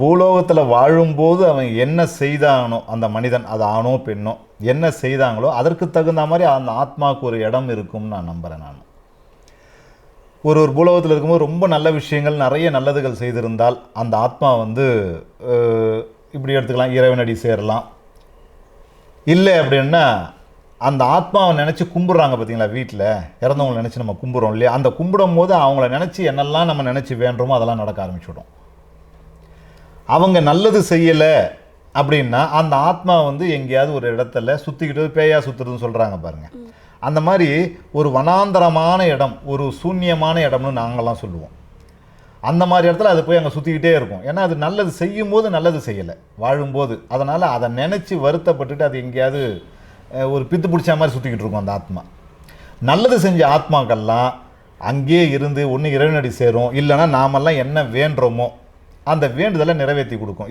பூலோகத்தில் வாழும்போது அவன் என்ன செய்தானோ அந்த மனிதன் அது ஆணோ பெண்ணோ என்ன செய்தாங்களோ அதற்கு தகுந்த மாதிரி அந்த ஆத்மாவுக்கு ஒரு இடம் இருக்கும்னு நான் நம்புகிறேன் நான். ஒரு ஒரு பூலோகத்தில் இருக்கும்போது ரொம்ப நல்ல விஷயங்கள் நிறைய நல்லதுகள் செய்திருந்தால் அந்த ஆத்மா வந்து இப்படி எடுத்துக்கலாம் இறைவனடி சேரலாம். இல்லை அப்படின்னா அந்த ஆத்மாவை நினச்சி கும்பிட்றாங்க பார்த்தீங்களா வீட்டில் இறந்தவங்களை நினச்சி நம்ம கும்பிட்றோம் இல்லையா? அந்த கும்பிடும் போது அவங்கள நினச்சி என்னெல்லாம் நம்ம நினச்சி வேண்டுமோ அதெல்லாம் நடக்க ஆரம்பிச்சுடும். அவங்க நல்லது செய்யலை அப்படின்னா அந்த ஆத்மா வந்து எங்கேயாவது ஒரு இடத்துல சுற்றிக்கிட்டு பேயா சுற்றுறதுன்னு சொல்கிறாங்க பாருங்கள் அந்த மாதிரி ஒரு வனாந்தரமான இடம் ஒரு சூன்யமான இடம்னு நாங்கள்லாம் சொல்லுவோம். அந்த மாதிரி இடத்துல அது போய் அங்கே சுற்றிக்கிட்டே இருக்கும். ஏன்னா அது நல்லது செய்யும் போது நல்லது செய்யலை. வாழும்போது. அதனால் அதை நினச்சி வருத்தப்பட்டுட்டு அது எங்கேயாவது ஒரு பித்து பிடிச்ச மாதிரி சுற்றிக்கிட்டு இருக்கும் அந்த ஆத்மா. நல்லது செஞ்ச ஆத்மாக்கள்லாம் அங்கேயே இருந்து ஒன்று இறைவனடி சேரும். இல்லைன்னா நாமெல்லாம் என்ன வேண்டுறோமோ அந்த வேண்டுதலை நிறைவேற்றி கொடுக்கும்.